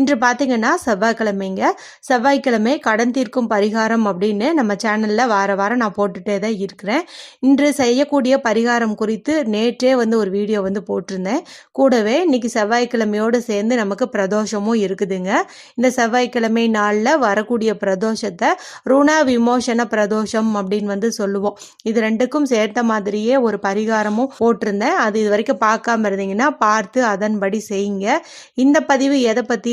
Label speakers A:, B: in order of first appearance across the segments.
A: இன்று பார்த்தீங்கன்னா செவ்வாய்க்கிழமைங்க. செவ்வாய்க்கிழமை கடன் தீர்க்கும் பரிகாரம் அப்படின்னு நம்ம சேனலில் வார வாரம் நான் போட்டுகிட்டே தான் இருக்கிறேன். இன்று செய்யக்கூடிய பரிகாரம் குறித்து நேற்றே வந்து ஒரு வீடியோ வந்து போட்டிருந்தேன். கூடவே இன்னைக்கு செவ்வாய்க்கிழமையோடு சேர்ந்து நமக்கு பிரதோஷமும் இருக்குதுங்க. இந்த செவ்வாய்க்கிழமை நாளில் வரக்கூடிய பிரதோஷத்தை ருண விமோசன பிரதோஷம் அப்படின்னு வந்து சொல்லுவோம். இது ரெண்டுக்கும் சேர்த்த மாதிரியே ஒரு பரிகாரமும் போட்டிருந்தேன். அது இது வரைக்கும் பார்க்காம இருந்தீங்கன்னா பார்த்து அதன்படி செய்யுங்க. இந்த பதிவு எதை பற்றி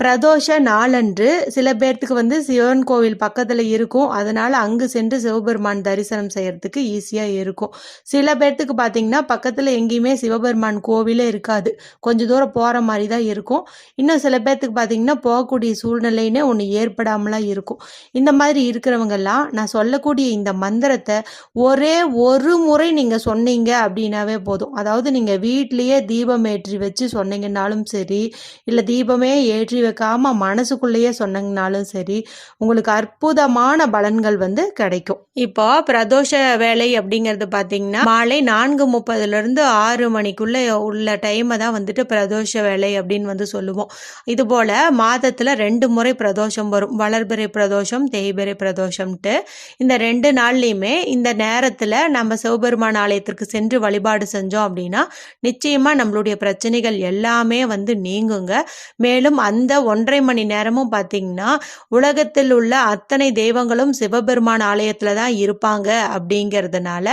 A: பிரதோஷ நாளன்று சில பேர்த்துக்கு வந்து சிவன் கோவில் பக்கத்தில் இருக்கும். அதனால் அங்கு சென்று சிவபெருமான் தரிசனம் செய்யறதுக்கு ஈஸியாக இருக்கும். சில பேர்த்துக்கு பார்த்தீங்கன்னா பக்கத்தில் எங்கேயுமே சிவபெருமான் கோவிலே இருக்காது. கொஞ்சம் தூரம் போகிற மாதிரி தான் இருக்கும். இன்னும் சில பேர்த்துக்கு பார்த்தீங்கன்னா போகக்கூடிய சூழ்நிலைன்னு ஒன்று ஏற்படாமலாம் இருக்கும். இந்த மாதிரி இருக்கிறவங்கெல்லாம் நான் சொல்லக்கூடிய இந்த மந்திரத்தை ஒரே ஒரு முறை நீங்கள் சொன்னீங்க அப்படின்னாவே போதும். அதாவது நீங்கள் வீட்லேயே தீபம் ஏற்றி வச்சு சொன்னீங்கன்னாலும் சரி இல்லை தீபமே ஏற்றி வைக்காம மனசுக்குள்ளேயே சொன்னீங்கனாலும் சரி உங்களுக்கு அற்புதமான பலன்கள் வந்து கிடைக்கும். இப்போ பிரதோஷ வேலை அப்படிங்கிறது பார்த்தீங்கன்னா மாலை நான்கு முப்பதுல இருந்து ஆறு மணிக்குள்ள உள்ள டைமை தான் வந்துட்டு பிரதோஷ வேலை அப்படின்னு வந்து சொல்லுவோம். இது போல மாதத்துல ரெண்டு முறை பிரதோஷம் வரும். வளர்பிறை பிரதோஷம் தேய்பிறை பிரதோஷம்ட்டு இந்த ரெண்டு நாள்லையுமே இந்த நேரத்துல நம்ம சிவபெருமான் ஆலயத்திற்கு சென்று வழிபாடு செஞ்சோம் அப்படின்னா நிச்சயமா நம்மளுடைய பிரச்சனைகள் எல்லாமே வந்து நீங்குங்க. மேலும் அந்த ஒன்றரை மணி நேரமும் பார்த்தீங்கன்னா உலகத்தில் உள்ள அத்தனை தெய்வங்களும் சிவபெருமான் ஆலயத்தில் தான் இருப்பாங்க அப்படிங்கிறதுனால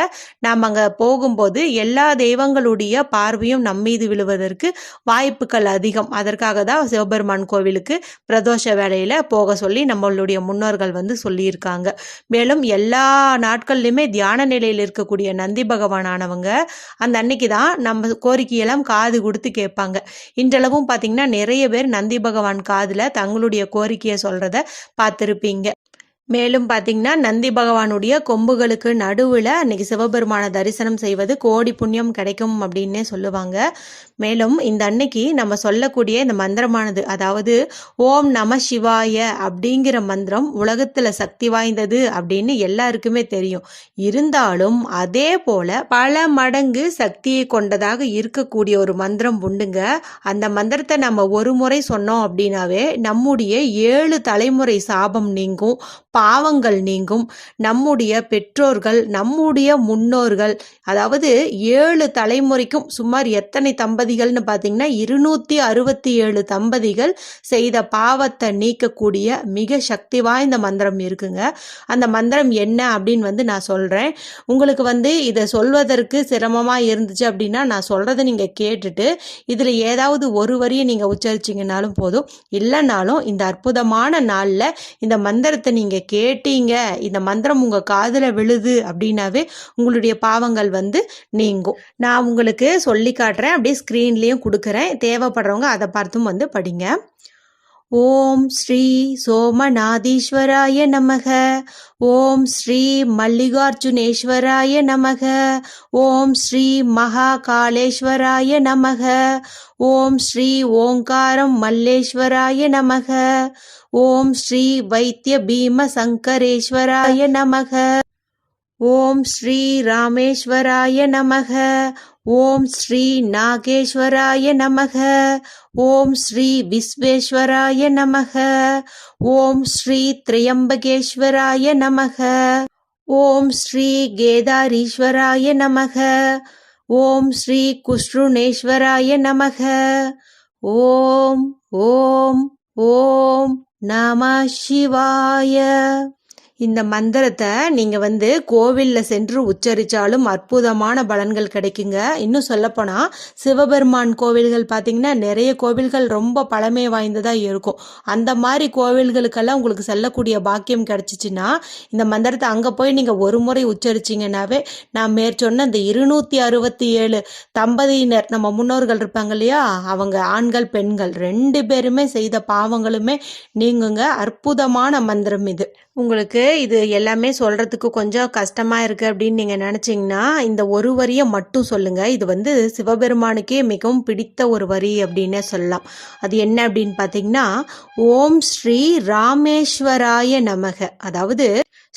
A: நாம் அங்கே போகும்போது எல்லா தெய்வங்களுடைய பார்வையும் நம்மீது விழுவதற்கு வாய்ப்புகள் அதிகம். அதற்காக தான் சிவபெருமான் கோவிலுக்கு பிரதோஷ வேலையில் போக சொல்லி நம்மளுடைய முன்னோர்கள் வந்து சொல்லியிருக்காங்க. மேலும் எல்லா நாட்கள்லையுமே தியான நிலையில் இருக்கக்கூடிய நந்தி பகவானானவங்க அந்த அன்னைக்கு தான் நம்ம கோரிக்கையெல்லாம் காது கொடுத்து கேட்பாங்க. இன்றளவும் பார்த்தீங்கன்னா நிறைய பேர் நந்தி பகவான் காதில் தங்களுடைய கோரிக்கையை சொல்கிறத பார்த்துருப்பீங்க. மேலும் பார்த்தீங்கன்னா நந்தி பகவானுடைய கொம்புகளுக்கு நடுவில் அன்னைக்கு சிவபெருமான தரிசனம் செய்வது கோடி புண்ணியம் கிடைக்கும் அப்படின்னே சொல்லுவாங்க. மேலும் இந்த அன்னைக்கு நம்ம சொல்லக்கூடிய இந்த மந்திரமானது அதாவது ஓம் நம சிவாய அப்படிங்கிற மந்திரம் உலகத்தில் சக்தி வாய்ந்தது அப்படின்னு எல்லாருக்குமே தெரியும். இருந்தாலும் அதே போல பல மடங்கு சக்தியை கொண்டதாக இருக்கக்கூடிய ஒரு மந்திரம் உண்டுங்க. அந்த மந்திரத்தை நம்ம ஒரு முறை சொன்னோம் அப்படின்னாவே நம்முடைய ஏழு தலைமுறை சாபம் நீங்கும். பாவங்கள் நீங்கும். நம்முடைய பெற்றோர்கள் நம்முடைய முன்னோர்கள் அதாவது ஏழு தலைமுறைக்கும் சுமார் எத்தனை தம்பதிகள்னு பார்த்தீங்கன்னா இருநூத்தி அறுபத்தி ஏழு தம்பதிகள் செய்த பாவத்தை நீக்கக்கூடிய மிக சக்தி வாய்ந்த மந்திரம் இருக்குங்க. அந்த மந்திரம் என்ன அப்படின்னு வந்து நான் சொல்கிறேன் உங்களுக்கு வந்து இதை சொல்வதற்கு சிரமமாக இருந்துச்சு அப்படின்னா நான் சொல்கிறத நீங்கள் கேட்டுட்டு இதில் ஏதாவது ஒரு வரியை நீங்கள் உச்சரிச்சிங்கனாலும் போதும். இல்லைனாலும் இந்த அற்புதமான நாளில் இந்த மந்திரத்தை நீங்கள் கேட்டீங்க. இந்த மந்திரம் உங்கள் காதில் விழுது அப்படின்னாவே உங்களுடைய பாவங்கள் வந்து நீங்கும். நான் உங்களுக்கு சொல்லி காட்டுறேன். அப்படியே ஸ்க்ரீன்லேயும் கொடுக்குறேன். தேவைப்படுறவங்க அதை பார்த்தும் வந்து படிங்க. ஓம் ஸ்ரீ சோமநாதீஸ்வராய நமக. ஓம் ஸ்ரீ மல்லிகார்ஜுனேஸ்வராய நமக. ஓம் ஸ்ரீ மகாகாலேஸ்வராய நமக. ஓம் ஸ்ரீ ஓங்காரம் மல்லேஸ்வராய நமக. ஓம் ஸ்ரீ வைத்திய பீம சங்கரேஸ்வராய நமக. ஓம் ஸ்ரீ ராமேஸ்வராய நமக. ஓம் ஸ்ரீ நாகேஸ்வராய நமக. ஓம் ஸ்ரீ விஸ்வேஸ்வராய நமக. ஓம் ஸ்ரீ திரியம்பகேஸ்வராய நமக. ஓம் ஸ்ரீ கேதாரீஸ்வராய நமக. ஓம் ஸ்ரீ குஷ்ருணேஸ்வராய நமக. ஓம் ஓம் ஓம் நம சிவாய. இந்த மந்திரத்தை நீங்கள் வந்து கோவிலில் சென்று உச்சரித்தாலும் அற்புதமான பலன்கள் கிடைக்குங்க. இன்னும் சொல்லப்போனால் சிவபெருமான் கோவில்கள் பார்த்தீங்கன்னா நிறைய கோவில்கள் ரொம்ப பழமை வாய்ந்ததாக இருக்கும். அந்த மாதிரி கோவில்களுக்கெல்லாம் உங்களுக்கு செல்லக்கூடிய பாக்கியம் கிடச்சிச்சின்னா இந்த மந்திரத்தை அங்கே போய் நீங்கள் ஒரு முறை உச்சரிச்சிங்கன்னாவே நான் மேற்சொன்ன இந்த இருநூற்றி அறுபத்தி ஏழு தம்பதியினர் நம்ம முன்னோர்கள் இருப்பாங்க இல்லையா அவங்க ஆண்கள் பெண்கள் ரெண்டு பேருமே செய்த பாவங்களுமே நீங்குங்க. அற்புதமான மந்திரம் இது. உங்களுக்கு இது எல்லாமே சொல்கிறதுக்கு கொஞ்சம் கஷ்டமாக இருக்குது அப்படின்னு நீங்கள் நினச்சிங்கன்னா இந்த ஒரு வரியை மட்டும் சொல்லுங்கள் இது வந்து சிவபெருமானுக்கே மிகவும் பிடித்த ஒரு வரி அப்படின்னே சொல்லலாம். அது என்ன அப்படின்னு பார்த்தீங்கன்னா ஓம் ஸ்ரீ ராமேஸ்வராய நமக. அதாவது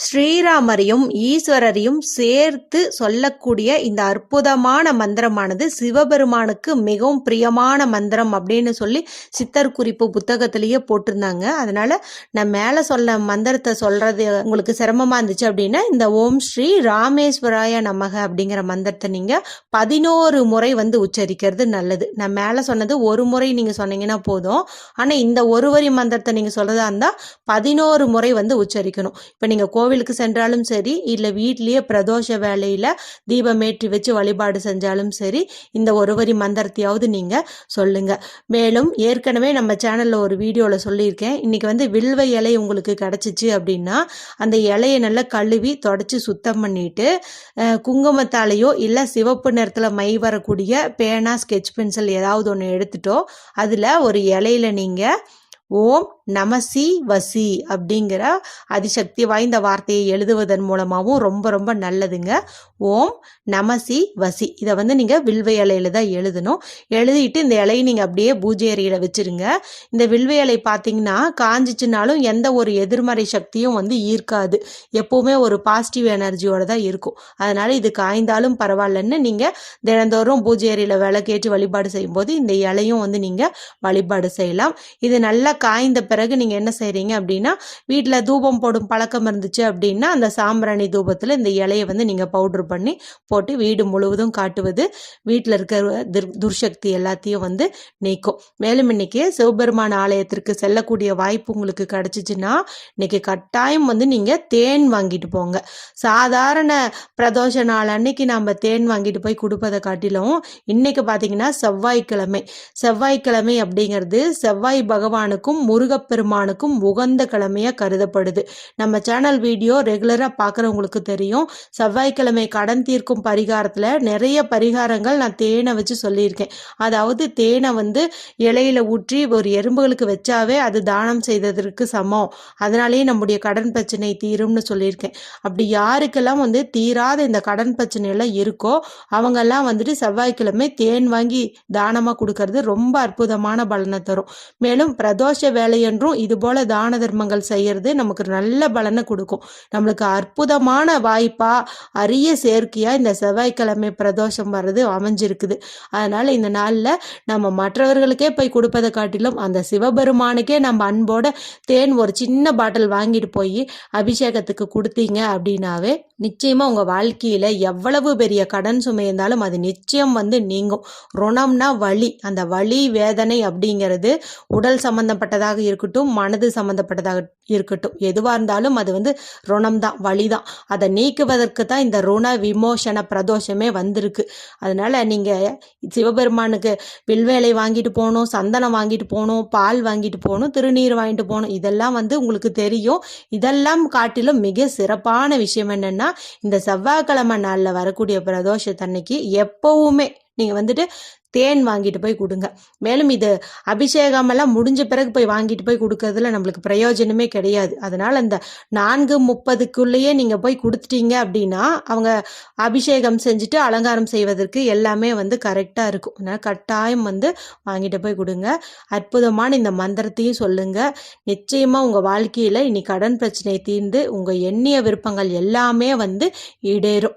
A: ஸ்ரீராமரையும் ஈஸ்வரரையும் சேர்த்து சொல்லக்கூடிய இந்த அற்புதமான மந்திரமானது சிவபெருமானுக்கு மிகவும் பிரியமான மந்திரம் அப்படின்னு சொல்லி சித்தர் குறிப்பு புத்தகத்திலேயே போட்டிருந்தாங்க. அதனால நான் மேலே சொல்ல மந்திரத்தை சொல்றது உங்களுக்கு சிரமமா இருந்துச்சு அப்படின்னா இந்த ஓம் ஸ்ரீ ராமேஸ்வராய நமக அப்படிங்கிற மந்திரத்தை நீங்க பதினோரு முறை வந்து உச்சரிக்கிறது நல்லது. நான் மேலே சொன்னது ஒரு முறை நீங்க சொன்னீங்கன்னா போதும். ஆனால் இந்த ஒரு வரி மந்திரத்தை நீங்க சொல்றதா இருந்தால் பதினோரு முறை வந்து உச்சரிக்கணும். இப்போ நீங்க கோவிலுக்கு சென்றாலும் சரி இல்லை வீட்லேயே பிரதோஷ வேலையில் தீபமேற்றி வச்சு வழிபாடு செஞ்சாலும் சரி இந்த ஒரு வரி மந்திரத்தையாவது நீங்கள் சொல்லுங்கள் மேலும் ஏற்கனவே நம்ம சேனலில் ஒரு வீடியோவில் சொல்லியிருக்கேன். இன்றைக்கி வந்து வில்வ இலை உங்களுக்கு கிடச்சிச்சு அப்படின்னா அந்த இலையை நல்லா கழுவி தொடச்சி சுத்தம் பண்ணிட்டு குங்குமத்தாலேயோ இல்லை சிவப்பு நிறத்தில் மை வரக்கூடிய பேனா ஸ்கெட்ச் பென்சில் ஏதாவது ஒன்று எடுத்துட்டோ அதில் ஒரு இலையில நீங்கள் ஓம் நமசி வசி அப்படிங்கிற அதிசக்தி வாய்ந்த வார்த்தையை எழுதுவதன் மூலமாகவும் ரொம்ப ரொம்ப நல்லதுங்க. ஓம் நமசி வசி. இதை வந்து நீங்கள் வில்வை இலையில தான் எழுதணும். எழுதிட்டு இந்த இலையை நீங்கள் அப்படியே பூஜை அறையில் வச்சுருங்க. இந்த வில்வை இலை பார்த்தீங்கன்னா காஞ்சிச்சுனாலும் எந்த ஒரு எதிர்மறை சக்தியும் வந்து ஈர்க்காது. எப்போவுமே ஒரு பாசிட்டிவ் எனர்ஜியோட தான் இருக்கும். அதனால் இது காய்ந்தாலும் பரவாயில்லன்னு நீங்கள் தினந்தோறும் பூஜை அறையில் விளக்கேற்றி வழிபாடு செய்யும்போது இந்த இலையும் வந்து நீங்கள் வழிபாடு செய்யலாம். இது நல்லா காய்ந்த பிறகு பிறகு நீங்கள் என்ன செய்கிறீங்க அப்படின்னா வீட்டில் தூபம் போடும் பழக்கம் இருந்துச்சு அப்படின்னா அந்த சாம்பிராணி தூபத்தில் இந்த இலையை வந்து நீங்கள் பவுட்ரு பண்ணி போட்டு வீடு முழுவதும் காட்டுவது. வீட்டில் இருக்கிற துர் துர்சக்தி எல்லாத்தையும் வந்து நீக்கும். மேலும் இன்னைக்கு சிவபெருமான ஆலயத்திற்கு செல்லக்கூடிய வாய்ப்பு உங்களுக்கு கிடச்சிச்சின்னா இன்னைக்கு கட்டாயம் வந்து நீங்கள் தேன் வாங்கிட்டு போங்க. சாதாரண பிரதோஷ நாள் அன்னைக்கு நம்ம தேன் வாங்கிட்டு போய் கொடுப்பதை காட்டிலும் இன்னைக்கு பார்த்தீங்கன்னா செவ்வாய்க்கிழமை. செவ்வாய்க்கிழமை அப்படிங்கிறது செவ்வாய் பகவானுக்கும் முருகப்பெருமானுக்கும் உகந்த கிழமையாக கருதப்படுது. நம்ம சேனல் வீடியோ ரெகுலராக பார்க்குறவங்களுக்கு தெரியும். செவ்வாய்க்கிழமை கடன் தீர்க்கும் பரிகாரத்தில் நிறைய பரிகாரங்கள் நான் தேனை வச்சு சொல்லியிருக்கேன். அதாவது தேனை வந்து இலையில ஊற்றி ஒரு எறும்புகளுக்கு வச்சாவே அது தானம் செய்ததற்கு சமம். அதனாலேயே நம்முடைய கடன் பிரச்சனை தீரும்னு சொல்லியிருக்கேன். அப்படி யாருக்கெல்லாம் வந்து தீராத இந்த கடன் பிரச்சனையெல்லாம் இருக்கோ அவங்கெல்லாம் வந்துட்டு செவ்வாய்க்கிழமை தேன் வாங்கி தானமாக கொடுக்கறது ரொம்ப அற்புதமான பலனை தரும். மேலும் பிரதோஷ வேலையன்றும் இது போல தான தர்மங்கள் செய்யறது நமக்கு நல்ல பலனை கொடுக்கும். நம்மளுக்கு அற்புதமான வாய்ப்பா அரிய சேர்க்கையா இந்த செவ்வாய்க்கிழமை பிரதோஷம் வர்றது அமைஞ்சிருக்குது. அதனால இந்த நாளில் நம்ம மற்றவர்களுக்கே போய் கொடுப்பதை காட்டிலும் அந்த சிவபெருமானுக்கே நம்ம அன்போட தேன் ஒரு சின்ன பாட்டில் வாங்கிட்டு போய் அபிஷேகத்துக்கு கொடுத்தீங்க அப்படின்னாவே நிச்சயமா உங்க வாழ்க்கையில எவ்வளவு பெரிய கடன் சுமை இருந்தாலும் அது நிச்சயம் வந்து நீங்கும். ருணம்னா வலி. அந்த வலி வேதனை அப்படிங்கிறது உடல் சம்பந்தப்பட்டதாக இருக்கட்டும் இருக்கட்டும் மனது சம்பந்தப்பட்டதாக இருக்கட்டும். எதுவாக இருந்தாலும் அது வந்து ருணம் தான் வழி தான் அதை நீக்குவதற்கு தான் இந்த ருண விமோசன பிரதோஷமே வந்திருக்கு. அதனால நீங்கள் சிவபெருமானுக்கு வில்வேலை வாங்கிட்டு போகணும் சந்தனம் வாங்கிட்டு போகணும் பால் வாங்கிட்டு போகணும் திருநீர் வாங்கிட்டு போகணும். இதெல்லாம் வந்து உங்களுக்கு தெரியும். இதெல்லாம் காட்டிலும் மிக சிறப்பான விஷயம் என்னென்னா இந்த செவ்வாய்க்கிழமை நாளில் வரக்கூடிய பிரதோஷத்தன்னைக்கு எப்பவுமே நீங்கள் வந்துட்டு தேன் வாங்கிட்டு போய் கொடுங்க. மேலும் இது அபிஷேகமெல்லாம் முடிஞ்ச பிறகு போய் வாங்கிட்டு போய் கொடுக்கறதுல நம்மளுக்கு பிரயோஜனமே கிடையாது. அதனால் அந்த நான்கு முப்பதுக்குள்ளேயே நீங்கள் போய் கொடுத்துட்டீங்க அப்படின்னா அவங்க அபிஷேகம் செஞ்சுட்டு அலங்காரம் செய்வதற்கு எல்லாமே வந்து கரெக்டாக இருக்கும். அதனால் கட்டாயம் வந்து வாங்கிட்டு போய் கொடுங்க. அற்புதமான இந்த மந்திரத்தையும் சொல்லுங்கள் நிச்சயமாக உங்கள் வாழ்க்கையில் இனி கடன் பிரச்சனை தீர்ந்து உங்கள் எண்ணிய விருப்பங்கள் எல்லாமே வந்து ஈடேறும்.